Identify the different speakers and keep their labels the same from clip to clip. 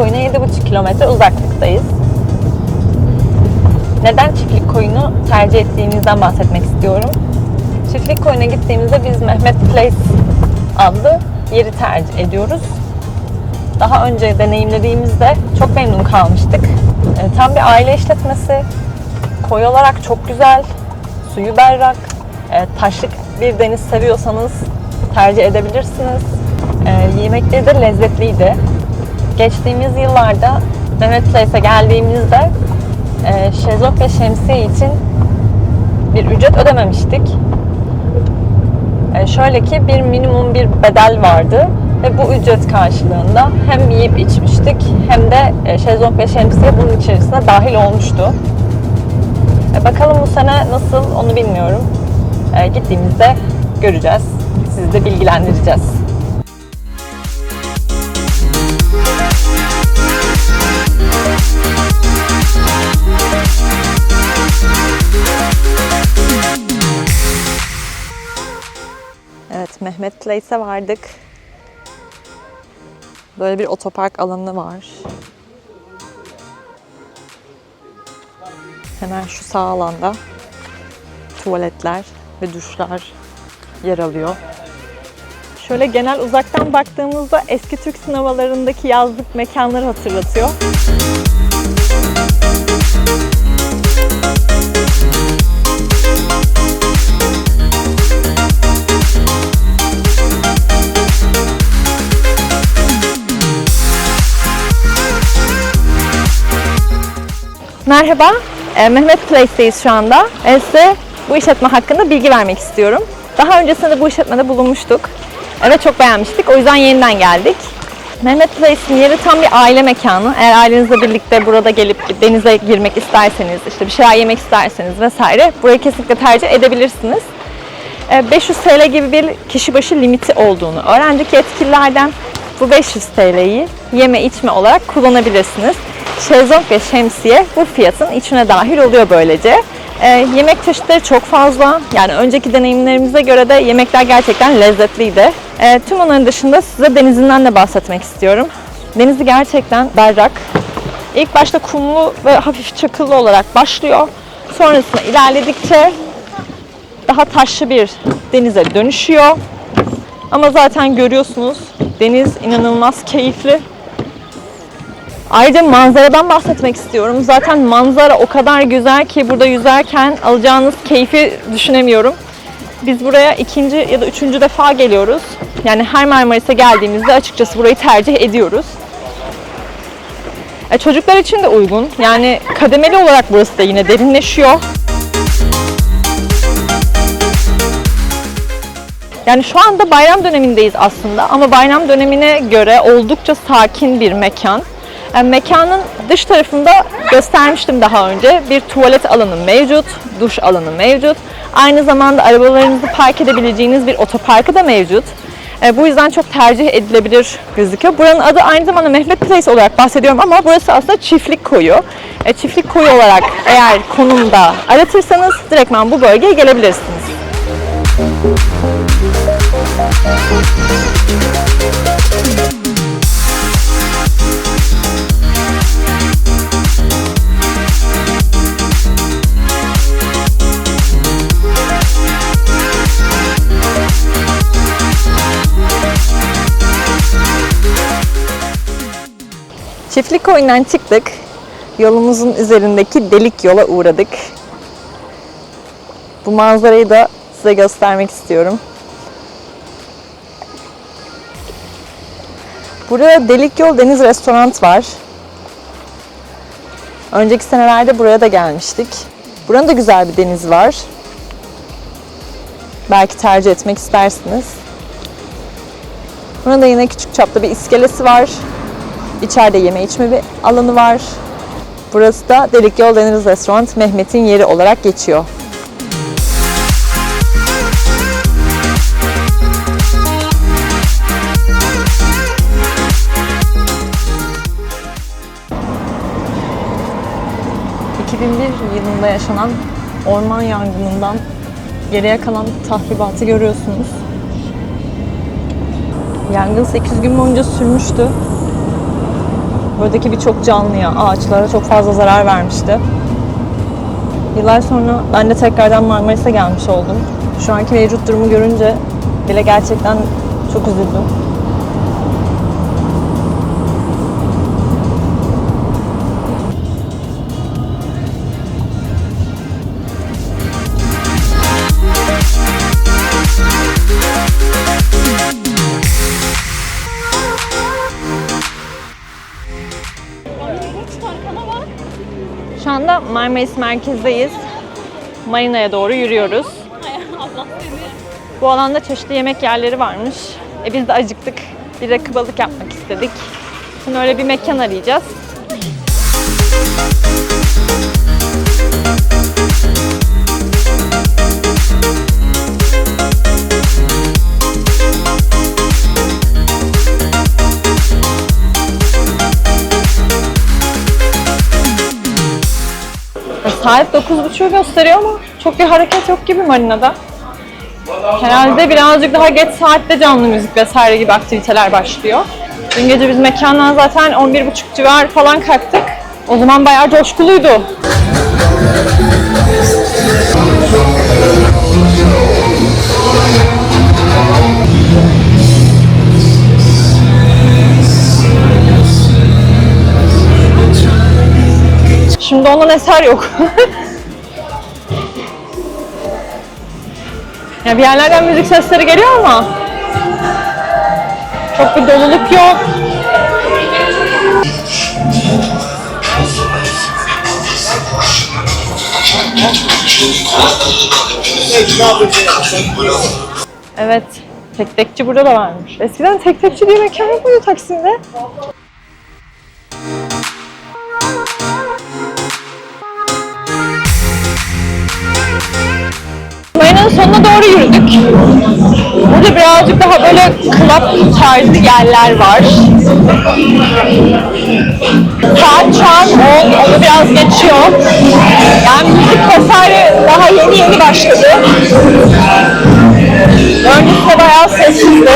Speaker 1: Koyuna 7,5 kilometre uzaklıktayız. Neden çiftlik koyunu tercih ettiğimizden bahsetmek istiyorum. Çiftlik koyuna gittiğimizde biz Mehmet Place adlı yeri tercih ediyoruz. Daha önce deneyimlediğimizde çok memnun kalmıştık. E, Tam bir aile işletmesi. Koy olarak çok güzel. Suyu berrak. E, Taşlık bir deniz seviyorsanız tercih edebilirsiniz. E, Yemekleri de lezzetliydi. Geçtiğimiz yıllarda Mehmet Place'e geldiğimizde e, şezlong ve şemsiye için bir ücret ödememiştik. E, şöyle ki bir minimum bir bedel vardı ve bu ücret karşılığında hem yiyip içmiştik hem de e, şezlong ve şemsiye bunun içerisine dahil olmuştu. E, bakalım bu sene nasıl onu bilmiyorum. E, gittiğimizde göreceğiz. Sizi de bilgilendireceğiz. Evet, Mehmet Place'e vardık. Böyle bir otopark alanı var. Hemen şu sağ alanda tuvaletler ve duşlar yer alıyor. Şöyle genel uzaktan baktığımızda eski Türk sinemalarındaki yazlık mekanları hatırlatıyor. Merhaba, e, Mehmet Place'deyiz şu anda. E, size bu işletme hakkında bilgi vermek istiyorum. Daha öncesinde de bu işletmede bulunmuştuk. Evet çok beğenmiştik. O yüzden yeniden geldik. Mehmet Place'in yeri tam bir aile mekanı. Eğer ailenizle birlikte burada gelip denize girmek isterseniz, işte bir şeyler yemek isterseniz vesaire burayı kesinlikle tercih edebilirsiniz. E, 500 TL gibi bir kişi başı limiti olduğunu öğrendik yetkililerden. Bu 500 TL'yi yeme içme olarak kullanabilirsiniz. Şezlong ve şemsiye bu fiyatın içine dahil oluyor böylece. E, yemek çeşitleri çok fazla. Yani önceki deneyimlerimize göre de yemekler gerçekten lezzetliydi. E, tüm onların dışında size denizinden de bahsetmek istiyorum. Denizi gerçekten berrak. İlk başta kumlu ve hafif çakıllı olarak başlıyor. Sonrasında ilerledikçe daha taşlı bir denize dönüşüyor. Ama zaten görüyorsunuz deniz inanılmaz keyifli. Ayrıca manzaradan bahsetmek istiyorum. Zaten manzara o kadar güzel ki burada yüzerken alacağınız keyfi düşünemiyorum. Biz buraya ikinci ya da üçüncü defa geliyoruz. Yani her Marmaris'e geldiğimizde açıkçası burayı tercih ediyoruz. E, çocuklar için de uygun. Yani kademeli olarak burası da yine derinleşiyor. Yani şu anda bayram dönemindeyiz aslında ama bayram dönemine göre oldukça sakin bir mekan. Yani mekanın dış tarafında göstermiştim daha önce. Bir tuvalet alanı mevcut, duş alanı mevcut. Aynı zamanda arabalarınızı park edebileceğiniz bir otoparkı da mevcut. E, bu yüzden çok tercih edilebilir gözüküyor. Buranın adı aynı zamanda Mehmet Place olarak bahsediyorum ama burası aslında çiftlik koyu. E, çiftlik koyu olarak eğer konumda aratırsanız direktmen bu bölgeye gelebilirsiniz. Çiftlik koyundan çıktık. Yolumuzun üzerindeki delik yola uğradık. Bu manzarayı da size göstermek istiyorum. Burada Delik Yol Deniz Restoran var. Önceki senelerde buraya da gelmiştik. Buranın da güzel bir denizi var. Belki tercih etmek istersiniz. Burada yine küçük çapta bir iskelesi var. İçeride yeme içme bir alanı var. Burası da Delik Yol Deniz Restoran Mehmet'in yeri olarak geçiyor. ...2001 yılında yaşanan orman yangınından geriye kalan tahribatı görüyorsunuz. Yangın 8 gün boyunca sürmüştü. Buradaki birçok canlıya, ağaçlara çok fazla zarar vermişti. Yıllar sonra ben de tekrardan Marmaris'e gelmiş oldum. Şu anki mevcut durumu görünce bile gerçekten çok üzüldüm. Şu anda Marmaris merkezdeyiz. Marina'ya doğru yürüyoruz. Bu alanda çeşitli yemek yerleri varmış. E biz de acıktık. Bir rakı balık yapmak istedik. Şimdi öyle bir mekan arayacağız. Saat 9.30'u gösteriyor ama çok bir hareket yok gibi marinada. Herhalde birazcık daha geç saatte canlı müzik vesaire gibi aktiviteler başlıyor. Dün gece biz mekandan zaten 11.30 civarı falan kalktık. O zaman bayağı coşkuluydu. Şimdi ondan eser yok. ya bir yerlerden müzik sesleri geliyor ama çok bir doluluk yok. Evet, tek tekçi burada da varmış. Eskiden tek tekçi diye mekan yok muydu Taksim'de? Marina'nın sonuna doğru yürüdük. Burada birazcık daha böyle club tarzı yerler var. Saat şu an 10, onu biraz geçiyor. Yani müzik vesaire daha yeni yeni başladı. Öncesinde bayağı sessizdi.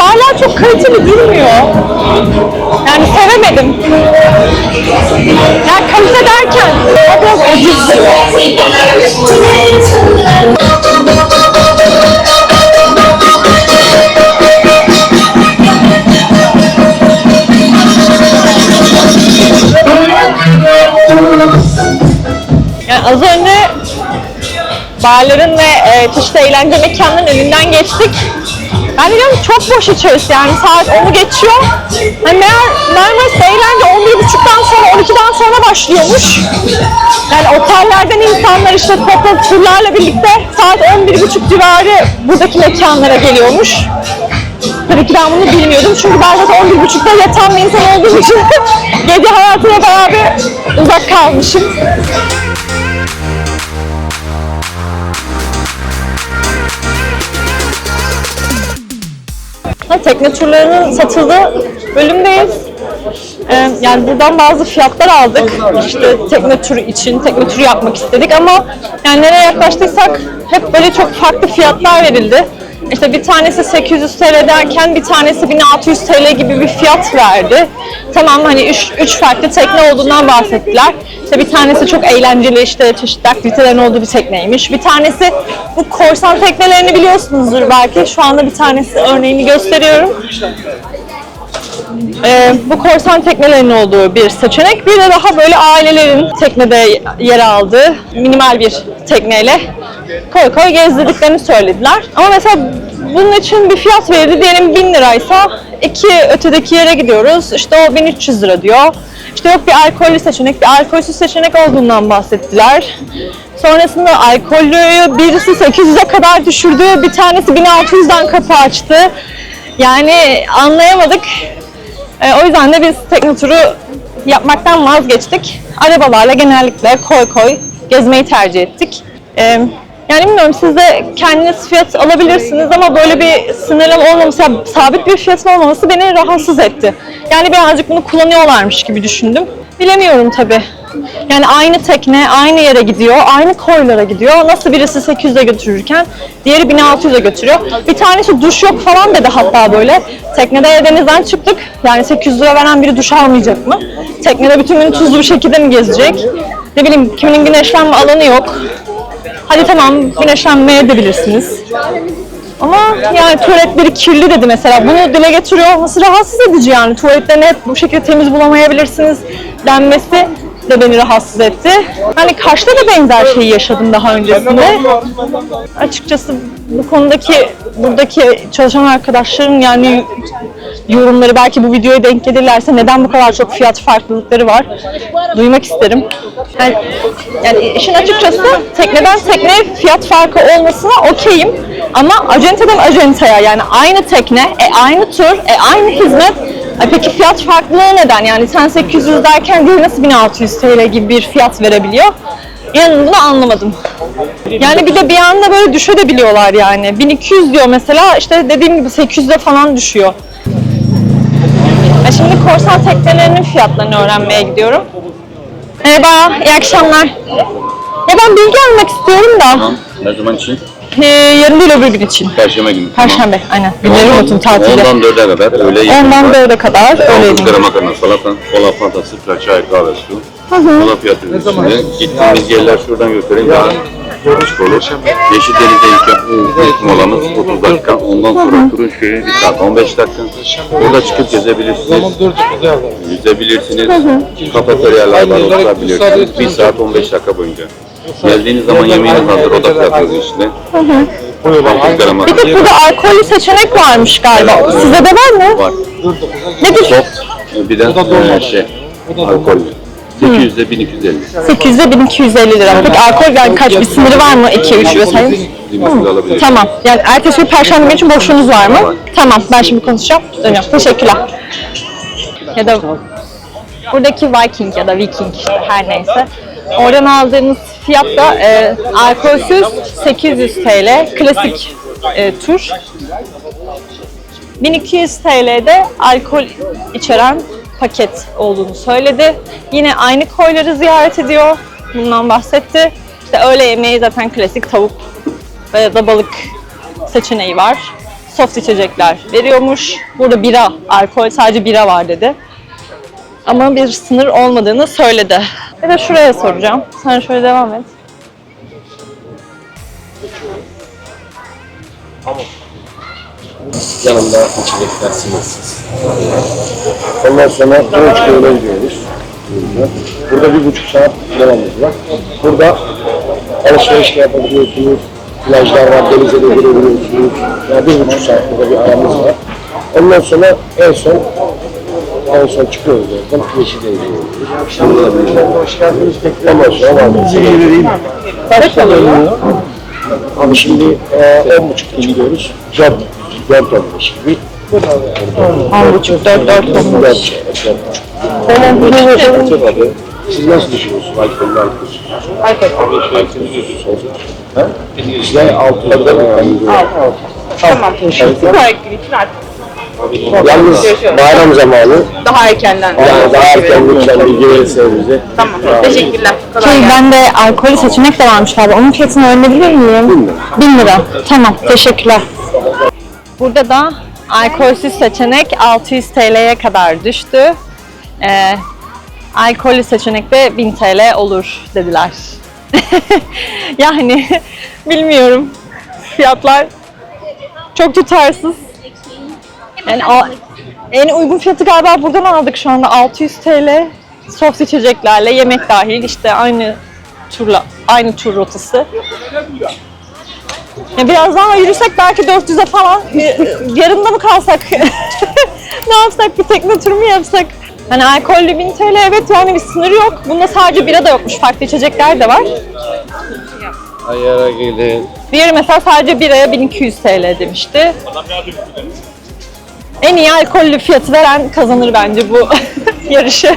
Speaker 1: Barlar çok kaliteli durmuyor. Yani sevemedim. Ya kalite derken o biraz ucuz. Yani az önce barların ve e, çeşitli eğlence mekanlarının önünden geçtik. Ben diyorum çok boş içerisi yani saat 10'u geçiyor. Hani meğer Marmaris'te eğlence 11.30'dan sonra 12'den sonra başlıyormuş. Yani otellerden insanlar işte toplu birlikte saat 11.30 civarı buradaki mekanlara geliyormuş. Tabii ki ben bunu bilmiyordum çünkü ben zaten 11.30'da yatan bir insan olduğum için gece hayatına bayağı bir uzak kalmışım. Ha, tekne turlarının satıldığı bölümdeyiz. Ee, yani buradan bazı fiyatlar aldık. İşte tekne turu için, tekne turu yapmak istedik ama yani nereye yaklaştıysak hep böyle çok farklı fiyatlar verildi. İşte bir tanesi 800 TL derken bir tanesi 1600 TL gibi bir fiyat verdi. Tamam hani üç, üç farklı tekne olduğundan bahsettiler. İşte bir tanesi çok eğlenceli işte çeşitli aktivitelerin olduğu bir tekneymiş. Bir tanesi bu korsan teknelerini biliyorsunuzdur belki. Şu anda bir tanesi örneğini gösteriyorum. Ee, bu korsan teknelerinin olduğu bir seçenek. Bir de daha böyle ailelerin teknede yer aldığı minimal bir tekneyle koy koy gezdirdiklerini söylediler. Ama mesela bunun için bir fiyat verildi. Diyelim 1000 liraysa iki ötedeki yere gidiyoruz. İşte o 1300 lira diyor. İşte yok bir alkollü seçenek, bir alkolsüz seçenek olduğundan bahsettiler. Sonrasında alkollüyü birisi 800'e kadar düşürdü. Bir tanesi 1600'den kapı açtı. Yani anlayamadık. E, o yüzden de biz tekne turu yapmaktan vazgeçtik. Arabalarla genellikle koy koy gezmeyi tercih ettik. E, yani bilmiyorum siz de kendiniz fiyat alabilirsiniz ama böyle bir sınırlama olmaması, sabit bir fiyatın olmaması beni rahatsız etti. Yani birazcık bunu kullanıyorlarmış gibi düşündüm. Bilemiyorum tabi. Yani aynı tekne aynı yere gidiyor, aynı koylara gidiyor. Nasıl birisi 800'e götürürken diğeri 1600'e götürüyor. Bir tanesi duş yok falan dedi hatta böyle. Teknede denizden çıktık. Yani 800 lira veren biri duş almayacak mı? Teknede bütün gün tuzlu bir şekilde mi gezecek? Ne bileyim kiminin güneşlenme alanı yok. Hadi tamam güneşlenmeye de bilirsiniz. Ama yani tuvaletleri kirli dedi mesela. Bunu dile getiriyor olması rahatsız edici yani. Tuvaletlerini hep bu şekilde temiz bulamayabilirsiniz denmesi de beni rahatsız etti. Hani Kaş'ta da benzer şeyi yaşadım daha öncesinde. Açıkçası bu konudaki buradaki çalışan arkadaşların yani yorumları belki bu videoya denk gelirlerse neden bu kadar çok fiyat farklılıkları var duymak isterim. Yani, yani işin açıkçası tekneden tekneye fiyat farkı olmasına okeyim ama acenteden acentaya yani aynı tekne, e, aynı tur, e, aynı hizmet Ay peki fiyat farklılığı neden? Yani sen 800 derken diğeri nasıl 1600 TL gibi bir fiyat verebiliyor? İnanın bunu anlamadım. Yani bir de bir anda böyle düşebiliyorlar yani. 1200 diyor mesela işte dediğim gibi 800'e falan düşüyor. Şimdi korsan teknelerinin fiyatlarını öğrenmeye gidiyorum. Merhaba, iyi akşamlar. Ya ben bilgi almak istiyorum da
Speaker 2: Tamam. Ne zaman için?
Speaker 1: e, yarın değil öbür gün için.
Speaker 2: Perşembe günü.
Speaker 1: Perşembe, aynen. Günleri unuttum tatilde.
Speaker 2: Ondan dörde kadar öğle yemeği
Speaker 1: Ondan dörde kadar öyle
Speaker 2: Altı gram makarna, salata, kola fantası, çay, kahve, su. Kola fiyatı üstünde. Gittiğimiz yerler şuradan göstereyim daha açık olur. Yeşil Deniz'de ilk, ilk molamız 30 dakika. Ondan sonra turun şöyle bir saat 15 dakika. Burada çıkıp gezebilirsiniz. Yüzebilirsiniz. Kafeteryalar var, oturabilirsiniz. 1 saat 15 dakika boyunca. Geldiğiniz zaman yemeğiniz hazır, o da fiyatınız işte. 6 gram
Speaker 1: Bir de burada alkollü seçenek varmış galiba. Sizde de var mı?
Speaker 2: var.
Speaker 1: Nedir?
Speaker 2: Soft, bir de e, şey, alkollü. 800 ile 1250.
Speaker 1: 800'e 1250 lira. Peki alkol yani kaç bir sınırı var mı? 2 3 vesaire.
Speaker 2: Limitini.
Speaker 1: Tamam. Yani ertesi gün perşembe günü için boşluğunuz var mı?
Speaker 2: Var.
Speaker 1: Tamam. Ben şimdi konuşacağım. Dönüyorum. Teşekkürler. Ya da buradaki Viking ya da Viking işte her neyse. Oradan aldığımız fiyat da e, alkolsüz 800 TL klasik e, tur. 1200 TL'de alkol içeren paket olduğunu söyledi. Yine aynı koyları ziyaret ediyor. Bundan bahsetti. İşte öğle yemeği zaten klasik tavuk ve da balık seçeneği var. Soft içecekler veriyormuş. Burada bira, alkol sadece bira var dedi. Ama bir sınır olmadığını söyledi. Bir de şuraya soracağım. Sen şöyle devam et.
Speaker 3: Yanında içecekler sınırsız. Ondan sonra 13 kiloya gidiyoruz. Burada bir buçuk saat devamımız var. Burada alışveriş yapabiliyorsunuz, plajlar var, denize de girebiliyorsunuz. Yani bir buçuk saat burada bir aramız var. Ondan sonra en son en son çıkıyoruz zaten. Yeşil Deniz'e gidiyoruz. Hoş geldiniz. Tekrar Ondan sonra varmıyoruz. Kaç kalıyor? Abi şimdi e, on buçuk gidiyoruz. Cadde. 4 olmuş gibi.
Speaker 1: On buçuk, dört, dört
Speaker 3: olmuş. Benim bilmiyorum. Siz nasıl düşünüyorsunuz alkolü alkolü? Alkol. Ha? Sizler altı yılda Altı. Tamam. Süper gitsin artık. Yalnız Görüşüyoruz. bayram zamanı
Speaker 4: Daha erkenden.
Speaker 3: yani daha erken lütfen bilgi verirseniz bize.
Speaker 4: Tamam. Teşekkürler. Kolay
Speaker 1: Şey
Speaker 4: gelsin.
Speaker 1: ben de alkolü seçenek de varmış abi. Onun fiyatını öğrenebilir miyim?
Speaker 3: Bin lira.
Speaker 1: Bin lira. Tamam. Teşekkürler. Burada da alkolsüz seçenek 600 TL'ye kadar düştü. Ee, alkollü seçenek de 1000 TL olur dediler. yani bilmiyorum. Fiyatlar çok tutarsız. Yani en uygun fiyatı galiba buradan aldık şu anda 600 TL. Soft içeceklerle yemek dahil işte aynı turla aynı tur rotası. Ya biraz daha yürüsek belki 400'e falan y- yarında mı kalsak? ne yapsak bir tekne turu mu yapsak? Hani alkollü 1000 TL evet yani bir sınır yok. Bunda sadece bira da yokmuş. Farklı içecekler de var.
Speaker 3: Ayara gelin.
Speaker 1: Diğeri mesela sadece biraya 1200 TL demişti. En iyi alkollü fiyatı veren kazanır bence bu yarışı.